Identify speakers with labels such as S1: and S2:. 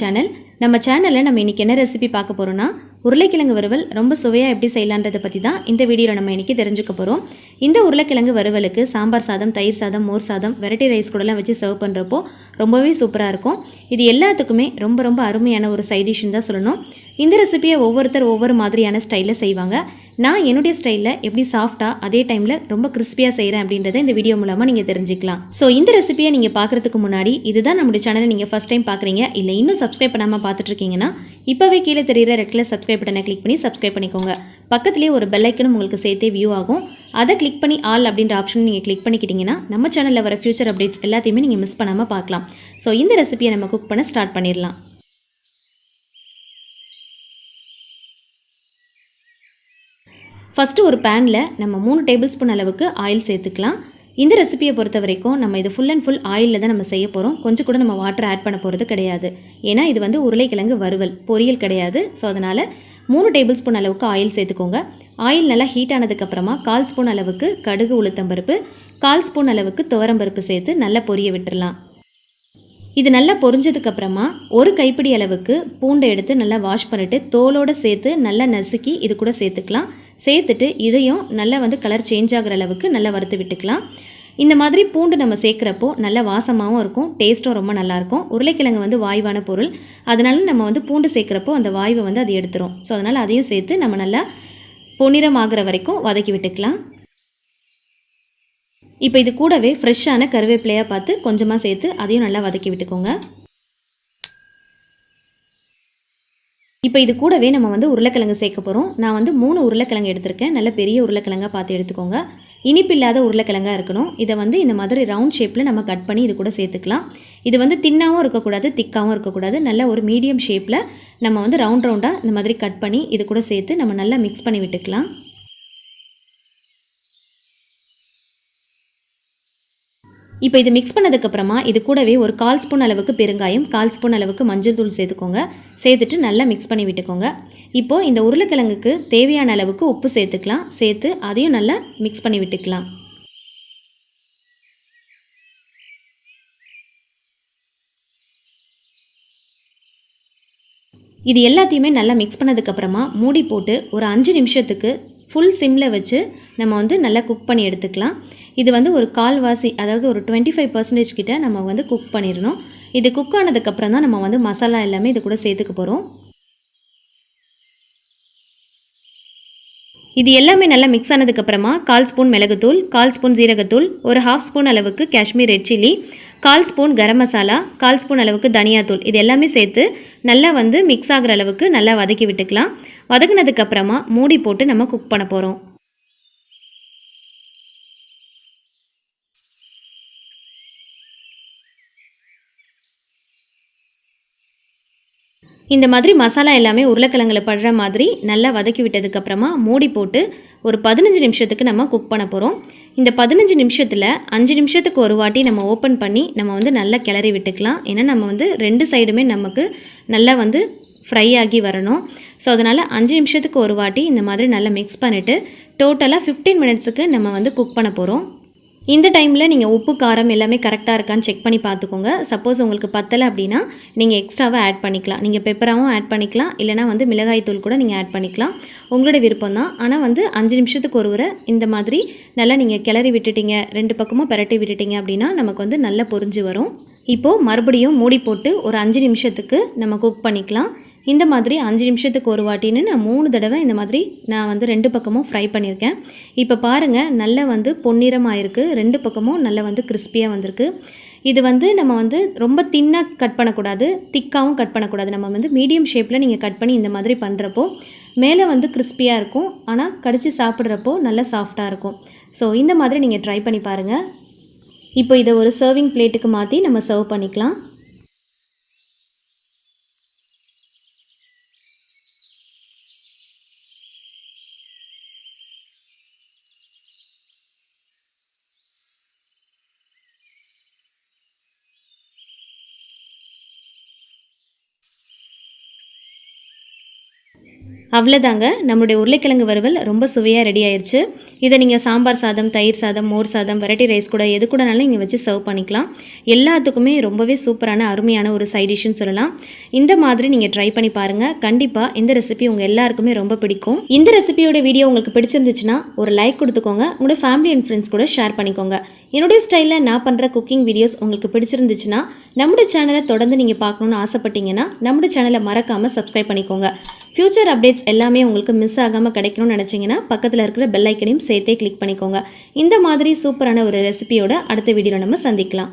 S1: Channel நம்ம சேனலில் நம்ம இன்றைக்கி என்ன ரெசிபி பார்க்க போகிறோம்னா உருளைக்கிழங்கு வறுவல் ரொம்ப சுவையாக எப்படி செய்யலான்றதை பற்றி தான் இந்த வீடியோவில் நம்ம இன்றைக்கி தெரிஞ்சுக்க போகிறோம் இந்த உருளைக்கிழங்கு வறுவலுக்கு சாம்பார் சாதம் தயிர் சாதம் மோர் சாதம் வெரைட்டி ரைஸ் கூடலாம் வச்சு சர்வ் பண்ணுறப்போ ரொம்பவே சூப்பராக இருக்கும். இது எல்லாத்துக்குமே ரொம்ப ரொம்ப அருமையான ஒரு சைட் தான் சொல்லணும். இந்த ரெசிபியை ஒவ்வொருத்தர் ஒவ்வொரு மாதிரியான ஸ்டைலில் செய்வாங்க. நான் என்னுடைய ஸ்டைலில் எப்படி சாஃப்டாக அதே டைமில் ரொம்ப கிறிஸ்பியாக செய்கிறேன் அப்படின்றத இந்த வீடியோ மூலமாக நீங்கள் தெரிஞ்சுக்கலாம். ஸோ இந்த ரெசிபியை நீங்கள் பார்க்குறதுக்கு முன்னாடி இதுதான் நம்முடைய சேனலை நீங்கள் ஃபஸ்ட் டைம் பார்க்குறீங்க இல்லை இன்னும் சப்ஸ்கிரைப் பண்ணாமல் பார்த்துட்ருக்கீங்கன்னா இப்போவே கீழே தெரிகிற ரெட்டில் சப்ஸ்கிரைப் பட்டனை கிளிக் பண்ணி சப்ஸ்கிரைப் பண்ணிக்கோங்க. பக்கத்துலேயே ஒரு பெல்லைக்கனும் உங்களுக்கு சேர்த்தே வியூ ஆகும். அதை கிளிக் பண்ணி ஆல் அப்படின்ற ஆப்ஷன் நீங்கள் கிளிக் பண்ணிக்கிட்டீங்கன்னா நம்ம சேனலில் வர ஃபியூச்சர் அப்டேட்ஸ் எல்லாத்தையுமே நீங்கள் மிஸ் பண்ணாமல் பார்க்கலாம். ஸோ இந்த ரெசிபியை நம்ம குக் பண்ண ஸ்டார்ட் பண்ணிடலாம். ஃபஸ்ட்டு ஒரு பேனில் நம்ம மூணு டேபிள் ஸ்பூன் அளவுக்கு ஆயில் சேர்த்துக்கலாம். இந்த ரெசிபியை பொறுத்த வரைக்கும் நம்ம இது ஃபுல் அண்ட் ஃபுல் ஆயிலில் தான் நம்ம செய்ய போகிறோம் கொஞ்சம் கூட நம்ம வாட்டர் ஆட் பண்ண போகிறது கிடையாது. ஏன்னா இது வந்து உருளைக்கிழங்கு வறுவல் பொரியல் கிடையாது. ஸோ அதனால் மூணு டேபிள் ஸ்பூன் அளவுக்கு ஆயில் சேர்த்துக்கோங்க. ஆயில் நல்லா ஹீட் ஆனதுக்கப்புறமா கால் ஸ்பூன் அளவுக்கு கடுகு உளுத்தம்பருப்பு கால் ஸ்பூன் அளவுக்கு துவரம்பருப்பு சேர்த்து நல்லா பொரிய விட்டுடலாம் இது நல்லா பொரிஞ்சதுக்கப்புறமா ஒரு கைப்பிடி அளவுக்கு பூண்டை எடுத்து நல்லா வாஷ் பண்ணிவிட்டு தோலோடு சேர்த்து நல்லா நசுக்கி இது கூட சேர்த்துக்கலாம். சேர்த்துட்டு இதையும் நல்லா வந்து கலர் சேஞ்ச் ஆகிற அளவுக்கு நல்லா வறுத்து விட்டுக்கலாம். இந்த மாதிரி பூண்டு நம்ம சேர்க்குறப்போ நல்ல வாசமாகவும் இருக்கும் டேஸ்ட்டும் ரொம்ப நல்லாயிருக்கும் உருளைக்கிழங்கு வந்து வாய்வான பொருள். அதனால நம்ம வந்து பூண்டு சேர்க்குறப்போ அந்த வாய்வை வந்து அது எடுத்துரும். ஸோ அதனால் அதையும் சேர்த்து நம்ம நல்லா பொன்னிறம் ஆகிற வரைக்கும் வதக்கி விட்டுக்கலாம். இப்போ இது கூடவே ஃப்ரெஷ்ஷான கருவேப்பிலையாக பார்த்து கொஞ்சமாக சேர்த்து அதையும் நல்லா வதக்கி விட்டுக்கோங்க. இப்போ இது கூடவே நம்ம வந்து உருளைக்கிழங்கு சேர்க்க போகிறோம் நான் வந்து மூணு உருளைக்கிழங்கு எடுத்திருக்கேன். நல்ல பெரிய உருளைக்கிழங்காக பார்த்து எடுத்துக்கோங்க. இனிப்பு இல்லாத உருளைக்கிழங்காக இருக்கணும். இதை வந்து இந்த மாதிரி ரவுண்ட் ஷேப்பில் நம்ம கட் பண்ணி இது கூட சேர்த்துக்கலாம். இது வந்து தின்னாகவும் இருக்கக்கூடாது திக்காகவும் இருக்கக்கூடாது. நல்ல ஒரு மீடியம் ஷேப்பில் நம்ம வந்து ரவுண்ட் ரவுண்டாக இந்த மாதிரி கட் பண்ணி இது கூட சேர்த்து நம்ம நல்லா மிக்ஸ் பண்ணி விட்டுக்கலாம். இப்போ இது மிக்ஸ் பண்ணதுக்கப்புறமா இது கூடவே ஒரு கால் ஸ்பூன் அளவுக்கு பெருங்காயம் கால் ஸ்பூன் அளவுக்கு மஞ்சள் தூள் சேர்த்துக்கோங்க. சேர்த்துட்டு நல்லா மிக்ஸ் பண்ணி விட்டுக்கோங்க. இப்போது இந்த உருளைக்கிழங்குக்கு தேவையான அளவுக்கு உப்பு சேர்த்துக்கலாம். சேர்த்து அதையும் நல்லா மிக்ஸ் பண்ணி விட்டுக்கலாம். இது எல்லாத்தையுமே நல்லா மிக்ஸ் பண்ணதுக்கப்புறமா மூடி போட்டு ஒரு அஞ்சு நிமிஷத்துக்கு ஃபுல் சிம்மில் வச்சு நம்ம வந்து நல்லா குக் பண்ணி எடுத்துக்கலாம். இது வந்து ஒரு கால்வாசி அதாவது ஒரு டுவெண்ட்டி ஃபைவ் பர்சன்டேஜ் கிட்ட நம்ம வந்து குக் பண்ணிடணும். இது குக் ஆனதுக்கப்புறம் தான் நம்ம வந்து மசாலா எல்லாமே இது கூட சேர்த்துக்க போகிறோம் இது எல்லாமே நல்லா மிக்ஸ் ஆனதுக்கப்புறமா கால் ஸ்பூன் மிளகுத்தூள் கால் ஸ்பூன் ஜீரகத்தூள் ஒரு ஹாஃப் ஸ்பூன் அளவுக்கு காஷ்மீர் ரெட் சில்லி கால் ஸ்பூன் கரம் மசாலா கால் ஸ்பூன் அளவுக்கு தனியாத்தூள். இது எல்லாமே சேர்த்து நல்லா வந்து மிக்ஸ் ஆகிற அளவுக்கு நல்லா வதக்கி விட்டுக்கலாம். வதக்குனதுக்கப்புறமா மூடி போட்டு நம்ம குக் பண்ண போகிறோம் இந்த மாதிரி மசாலா எல்லாமே உருளைக்கிழங்கில் படுற மாதிரி நல்லா வதக்கி விட்டதுக்கப்புறமா மூடி போட்டு ஒரு பதினஞ்சு நிமிஷத்துக்கு நம்ம குக் பண்ண போகிறோம் இந்த பதினஞ்சு நிமிஷத்தில் அஞ்சு நிமிஷத்துக்கு ஒரு வாட்டி நம்ம ஓப்பன் பண்ணி நம்ம வந்து நல்லா கிளறி விட்டுக்கலாம். ஏன்னா நம்ம வந்து ரெண்டு சைடுமே நமக்கு நல்லா வந்து ஃப்ரை ஆகி வரணும். ஸோ அதனால் அஞ்சு நிமிஷத்துக்கு ஒரு வாட்டி இந்த மாதிரி நல்லா மிக்ஸ் பண்ணிவிட்டு டோட்டலாக ஃபிஃப்டீன் மினிட்ஸுக்கு நம்ம வந்து குக் பண்ண போகிறோம் இந்த டைமில் நீங்கள் உப்பு காரம் எல்லாமே கரெக்டாக இருக்கான்னு செக் பண்ணி பார்த்துக்கோங்க. சப்போஸ் உங்களுக்கு பத்தலை அப்படின்னா நீங்கள் எக்ஸ்ட்ராவாக ஆட் பண்ணிக்கலாம். நீங்கள் பெப்பராகவும் ஆட் பண்ணிக்கலாம். இல்லைனா வந்து மிளகாய் தூள் கூட நீங்கள் ஆட் பண்ணிக்கலாம். உங்களோட விருப்பம் தான். ஆனால் வந்து அஞ்சு நிமிஷத்துக்கு ஒரு முறை இந்த மாதிரி நல்லா நீங்கள் கிளறி விட்டுட்டீங்க ரெண்டு பக்கமும் பரட்டி விட்டுட்டீங்க அப்படின்னா நமக்கு வந்து நல்லா பொரிஞ்சு வரும். இப்போது மறுபடியும் மூடி போட்டு ஒரு அஞ்சு நிமிஷத்துக்கு நம்ம குக் பண்ணிக்கலாம். இந்த மாதிரி அஞ்சு நிமிஷத்துக்கு ஒரு வாட்டின்னு நான் மூணு தடவை இந்த மாதிரி நான் வந்து ரெண்டு பக்கமும் ஃப்ரை பண்ணியிருக்கேன். இப்போ பாருங்கள் நல்லா வந்து பொன்னிறமாக இருக்குது ரெண்டு பக்கமும் நல்லா வந்து கிறிஸ்பியாக வந்திருக்கு. இது வந்து நம்ம வந்து ரொம்ப தின்னாக கட் பண்ணக்கூடாது. திக்காகவும் கட் பண்ணக்கூடாது. நம்ம வந்து மீடியம் ஷேப்பில் நீங்கள் கட் பண்ணி இந்த மாதிரி பண்ணுறப்போ மேலே வந்து கிறிஸ்பியாக இருக்கும். ஆனால் கடித்து சாப்பிட்றப்போ நல்லா சாஃப்டாக இருக்கும். ஸோ இந்த மாதிரி நீங்கள் ட்ரை பண்ணி பாருங்கள் இப்போ இதை ஒரு சர்விங் பிளேட்டுக்கு மாற்றி நம்ம சர்வ் பண்ணிக்கலாம். அவ்வளோதாங்க நம்மளுடைய உருளைக்கிழங்கு வறுவல் ரொம்ப சுவையாக ரெடி ஆயிடுச்சு இதை நீங்கள் சாம்பார் சாதம் தயிர் சாதம் மோர் சாதம் வெரைட்டி ரைஸ் கூட எது கூடனாலும் நீங்கள் வச்சு சர்வ் பண்ணிக்கலாம். எல்லாத்துக்குமே ரொம்பவே சூப்பரான அருமையான ஒரு சைட் டிஷ்ஷுன்னு சொல்லலாம். இந்த மாதிரி நீங்கள் ட்ரை பண்ணி பாருங்கள் கண்டிப்பாக இந்த ரெசிபி உங்கள் எல்லாருக்குமே ரொம்ப பிடிக்கும். இந்த ரெசிபியோட வீடியோ உங்களுக்கு பிடிச்சிருந்துச்சுன்னா ஒரு லைக் கொடுத்துக்கோங்க. உங்களோட ஃபேமிலி அண்ட் ஃப்ரெண்ட்ஸ் கூட ஷேர் பண்ணிக்கோங்க. என்னுடைய ஸ்டைலில் நான் பண்ணுற குக்கிங் வீடியோஸ் உங்களுக்கு பிடிச்சிருந்துச்சுன்னா நம்முடைய சேனலை தொடர்ந்து நீங்கள் பார்க்கணுன்னு ஆசைப்பட்டீங்கன்னா நம்முடைய சேனலை மறக்காமல் சப்ஸ்கிரைப் பண்ணிக்கோங்க. ஃப்யூச்சர் அப்டேட்ஸ் எல்லாமே உங்களுக்கு மிஸ் ஆகாமல் கிடைக்கணும்னு நினச்சிங்கன்னா பக்கத்தில் இருக்கிற பெல் ஐக்கனையும் சேர்த்தே கிளிக் பண்ணிக்கோங்க. இந்த மாதிரி சூப்பரான ஒரு ரெசிபியோட அடுத்த வீடியோவில் நம்ம சந்திக்கலாம்.